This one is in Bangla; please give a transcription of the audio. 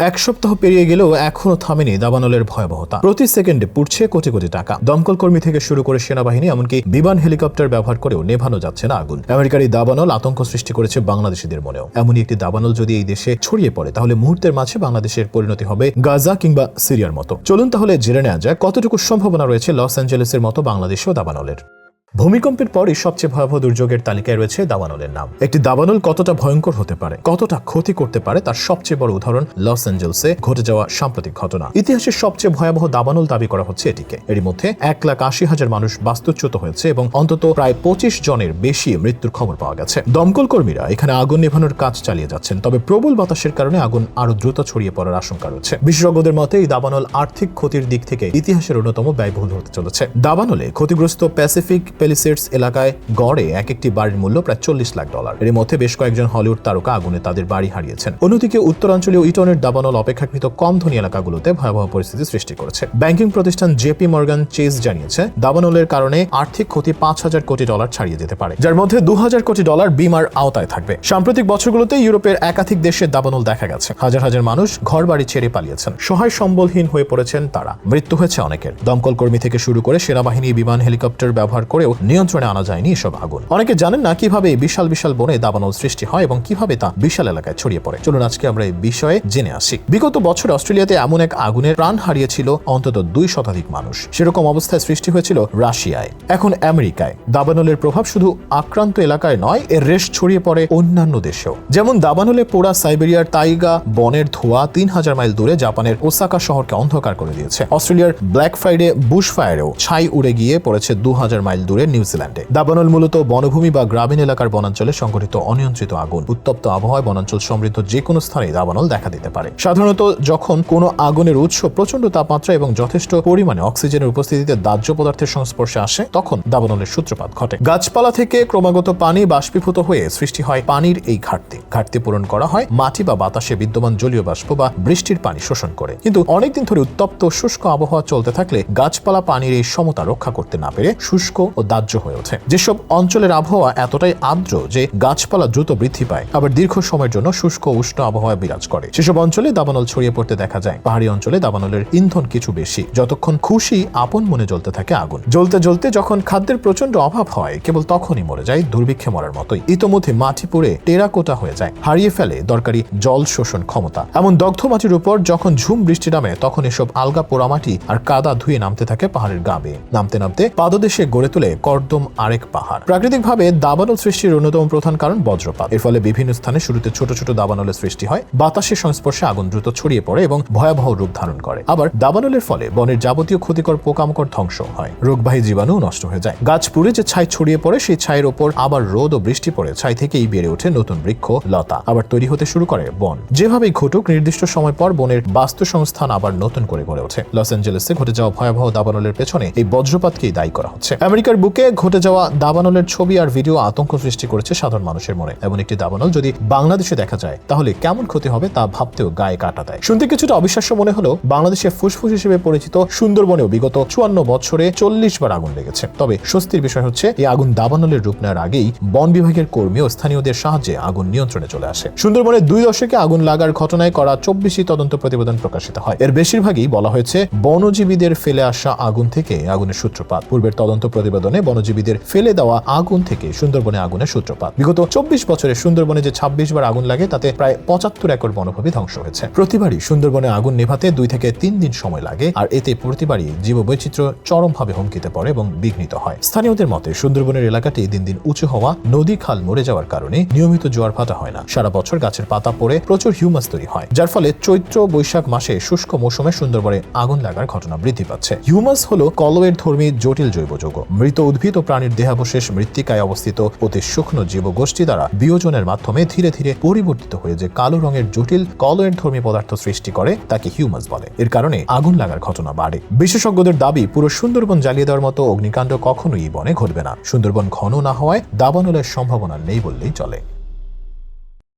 এক সপ্তাহ পেরিয়ে গেলেও এখনও থামেনি দাবানলের ভয়াবহতা। প্রতি সেকেন্ডে পুড়ছে কোটি কোটি টাকা। দমকল কর্মী থেকে শুরু করে সেনাবাহিনী, এমনকি বিমান হেলিকপ্টার ব্যবহার করেও নেভানো যাচ্ছে না আগুন। আমেরিকার এই দাবানল আতঙ্ক সৃষ্টি করেছে বাংলাদেশিদের মনেও। এমনই একটি দাবানল যদি এই দেশে ছড়িয়ে পড়ে, তাহলে মুহূর্তের মাঝে বাংলাদেশের পরিণতি হবে গাজা কিংবা সিরিয়ার মতো। চলুন তাহলে জেনে নেওয়া যায় কতটুকু সম্ভাবনা রয়েছে লস অ্যাঞ্জেলেসের মতো বাংলাদেশেও দাবানলের। ভূমিকম্পের পরই সবচেয়ে ভয়াবহ দুর্যোগের তালিকায় রয়েছে দাবানলের নাম। একটি দাবানল কতটা ভয়ঙ্কর হতে পারে, কতটা ক্ষতি করতে পারে, তার সবচেয়ে বড় উদাহরণ লস অ্যাঞ্জেলসে ঘটে যাওয়া সাম্প্রতিক ঘটনা। ইতিহাসের সবচেয়ে ভয়াবহ দাবানল দাবি করা হচ্ছে এটিকে। এর মধ্যে এক লাখ আশি হাজার মানুষ বাস্তুচ্যুত হয়েছে এবং অন্তত প্রায় পঁচিশ জনের বেশি মৃত্যুর খবর পাওয়া গেছে। দমকল কর্মীরা এখানে আগুন নেভানোর কাজ চালিয়ে যাচ্ছেন, তবে প্রবল বাতাসের কারণে আগুন আরও দ্রুত ছড়িয়ে পড়ার আশঙ্কা রয়েছে। বিশেষজ্ঞদের মতে, এই দাবানল আর্থিক ক্ষতির দিক থেকে ইতিহাসের অন্যতম ব্যয়বহুল হতে চলেছে। দাবানলে ক্ষতিগ্রস্ত প্যাসিফিক পেলিসেটস এলাকায় গড়ে এক একটি বাড়ির মূল্য প্রায় চল্লিশ লাখ ডলার। এর মধ্যে বেশ কয়েকজন হলিউড তারকা আগুনে তাদের বাড়ি হারিয়েছেন। অন্যদিকে উত্তরাঞ্চলীয় ইটনের দাবানল অপেক্ষাকৃত কম ধনী এলাকাগুলোতে ভয়াবহ পরিস্থিতি সৃষ্টি করেছে। ব্যাংকিং প্রতিষ্ঠান জেপি মর্গান চেজ জানিয়েছে, দাবানলের কারণে আর্থিক ক্ষতি পাঁচ হাজার কোটি ডলার ছাড়িয়ে যেতে পারে, যার মধ্যে দু হাজার কোটি ডলার বিমার আওতায় থাকবে। সাম্প্রতিক বছরগুলোতে ইউরোপের একাধিক দেশে দাবানল দেখা গেছে। হাজার হাজার মানুষ ঘর বাড়ি ছেড়ে পালিয়েছেন। সহায় সম্বলহীন হয়ে পড়েছেন তারা। মৃত্যু হয়েছে অনেকের। দমকল কর্মী থেকে শুরু করে সেনাবাহিনী, বিমান, হেলিকপ্টার ব্যবহার করেও নিয়ন্ত্রণে আনা যায়নি এসব আগুন। অনেকে জানেন না কীভাবে বিশাল বিশাল বনে দাবানল সৃষ্টি হয় এবং কীভাবে তা বিশাল এলাকায় ছড়িয়ে পড়ে। চলুন আজকে আমরা এই বিষয়ে জেনে আসি। বিগত বছর অস্ট্রেলিয়াতে এমন এক আগুনের প্রাণ হারিয়েছিল অন্তত দুই শতাধিক মানুষ। সেরকম অবস্থায় সৃষ্টি হয়েছিল রাশিয়ায়, এখন আমেরিকায়। দাবানলের প্রভাব শুধু আক্রান্ত এলাকায় নয়, এর রেশ ছড়িয়ে পড়ে অন্যান্য দেশেও। যেমন দাবানলে পোড়া সাইবেরিয়ার তাইগা বনের ধোঁয়া তিন হাজার মাইল দূরে জাপানের ওসাকা শহরকে অন্ধকার করে দিয়েছে। অস্ট্রেলিয়ার ব্ল্যাক ফ্রাইডে বুশ ফায়ারেও ছাই উড়ে গিয়ে পড়েছে দু হাজার মাইল দূরে। নিউজিল্যান্ডে। দাবানল মূলত বনভূমি বা গ্রামীণ এলাকার বনাঞ্চলে সংঘটিত অনিয়ন্ত্রিত আগুন। উত্তপ্ত আবহাওয়ায় বনাঞ্চল সমৃদ্ধ যে কোনো স্থানে দাবানল দেখা দিতে পারে। সাধারণত যখন কোনো আগুনের উৎস প্রচণ্ড তাপমাত্রা এবং যথেষ্ট পরিমাণে অক্সিজেনের উপস্থিতিতে দাহ্য পদার্থের সংস্পর্শে আসে, তখন দাবানলের সূত্রপাত ঘটে। গাছপালা থেকে ক্রমাগত পানি বাষ্পীভূত হয়ে সৃষ্টি হয় পানির এই ঘাটতি। ঘাটতি পূরণ করা হয় মাটি বা বাতাসে বিদ্যমান জলীয় বাষ্প বা বৃষ্টির পানি শোষণ করে। কিন্তু অনেকদিন ধরে উত্তপ্ত শুষ্ক আবহাওয়া চলতে থাকলে গাছপালা পানির এই সমতা রক্ষা করতে না পেরে শুষ্ক ও দাহ্য হয়ে ওঠে। যেসব অঞ্চলের আবহাওয়া এতটাই আর্দ্র যে গাছপালা দ্রুত বৃদ্ধি পায়, আবার দীর্ঘ সময়ের জন্য শুষ্ক উষ্ণ আবহাওয়া বিরাজ করে। সেসব অঞ্চলে দাবানল ছড়িয়ে পড়তে দেখা যায়। পাহাড়ি অঞ্চলে দাবানলের ইন্ধন কিছু বেশি। যতক্ষণ খুশি আপন মনে জ্বলতে থাকে আগুন। জ্বলতে জ্বলতে যখন খাদ্যের প্রচণ্ড অভাব হয়, কেবল তখনই মরে যায় দুর্ভিক্ষে মরার মতোই। ইতোমধ্যে মাটি পুড়ে টেরাকোটা হয়ে যায়, হারিয়ে ফেলে দরকারি জল শোষণ ক্ষমতা। এমন দগ্ধ মাটির উপর যখন ঝুম বৃষ্টি নামে, তখন এসব আলগা পোড়ামাটি আর কাদা ধুয়ে নামতে থাকে পাহাড়ের গা বেয়ে। নামতে নামতে পাদদেশে গড়ে তোলে কর্দম আরেক পাহাড়। প্রাকৃতিকভাবে দাবানল সৃষ্টির অন্যতম প্রধান কারণ বজ্রপাত। এর ফলে বিভিন্ন স্থানে শুরুতে ছোট ছোট দাবানলের সৃষ্টি হয় বাতাসের সংস্পর্শে আগুন দ্রুত ছড়িয়ে পড়ে এবং ভয়াবহ রূপ ধারণ করে। আবার দাবানলের ফলে বনের যাবতীয় ক্ষতিকর পোকামাকড় ধ্বংস হয়, রোগবাহী জীবাণু নষ্ট হয়ে যায়। গাছ পুড়ে যে ছাই ছড়িয়ে পড়ে, সেই ছাইয়ের ওপর আবার রোদ ও বৃষ্টি পড়ে। ছাই থেকেই বেড়ে ওঠে নতুন বৃক্ষ, লতা। আবার তৈরি হতে শুরু করে বন। যেভাবেই ঘটুক, নির্দিষ্ট সময় পর বনের বাস্তু সংস্থান আবার নতুন করে গড়ে ওঠে। লস অ্যাঞ্জেলেসে ঘটে যাওয়া ভয়াবহ দাবানলের পেছনে এই বজ্রপাতকেই দায়ী করা হচ্ছে। আমেরিকার বুকে ঘটে যাওয়া দাবানলের ছবি আর ভিডিও আতঙ্ক সৃষ্টি করেছে সাধারণ মানুষের মনে। এমন একটি দাবানল যদি বাংলাদেশে দেখা যায়, তাহলে কেমন ক্ষতি হবে তা ভাবতেও গায়ে কাটা দেয়। শুনতে কিছুটা অবিশ্বাস্য মনে হলেও বাংলাদেশে ফুসফুস হিসেবে পরিচিত সুন্দরবনেও বিগত চুয়ান্ন বছরে চল্লিশ বার আগুন লেগেছে। তবে স্বস্তির বিষয় হচ্ছে, এই আগুন দাবানলের রূপ নেওয়ার আগেই বন বিভাগের কর্মী ও স্থানীয়দের সাহায্যে আগুন নিয়ন্ত্রণে চলে আসে। সুন্দরবনের দুই দশকে আগুন লাগার ঘটনায় করা চব্বিশটি তদন্ত প্রতিবেদন প্রকাশিত হয়। এর বেশিরভাগই বলা হয়েছে, বনজীবীদের ফেলে আসা আগুন থেকে আগুনের সূত্রপাত। পূর্বের তদন্ত প্রতিবেদনে বনজীবীদের ফেলে দেওয়া আগুন থেকে সুন্দরবনে আগুনের সূত্রপাত। বিগত চব্বিশ বছরে সুন্দরবনে যে ছাব্বিশ বার আগুন লাগে, তাতে প্রায় পঁচাত্তর একর বনভূমি ধ্বংস হয়েছে। প্রতিবারই সুন্দরবনে আগুন নেভাতে দুই থেকে তিন দিন সময় লাগে, আর এতে প্রতিবারই জীববৈচিত্র্য চরমভাবে হুমকিতে পড়ে এবং বিঘ্নিত হয়। স্থানীয়দের মতে, সুন্দরবনের এলাকাটি দিন দিন উঁচু হওয়া, নদী খাল মরে যাওয়ার কারণে নিয়মিত জোয়ার ভাটা হয় না। সারা বছর গাছের পাতা পড়ে প্রচুর হিউমাস তৈরি হয়, যার ফলে চৈত্র বৈশাখ মাসে শুষ্ক মৌসুমে সুন্দরবনে আগুন লাগার ঘটনা বৃদ্ধি পাচ্ছে। হিউমাস হলো কলয়ের ধর্মী জটিল জৈব যৌগ মৃত উদ্ভিদ ও প্রাণীর দেহাবশেষ মৃত্তিকায় অবস্থিত অতি সূক্ষ্ম জীবগোষ্ঠী দ্বারা বিয়োজনের মাধ্যমে ধীরে ধীরে পরিবর্তিত হয়ে যে কালো রঙের জটিল কলয়ের ধর্মী পদার্থ সৃষ্টি করে, তাকে হিউমাস বলে। এর কারণে আগুন লাগার ঘটনা বাড়ে। বিশেষজ্ঞদের দাবি, পুরো সুন্দরবন জ্বালিয়ে দেওয়ার মতো অগ্নিকাণ্ড কখনোই বনে ঘটবে না। সুন্দরবন ঘন না হওয়ায় দাবানলের সম্ভাবনা নেই বললেই চলে।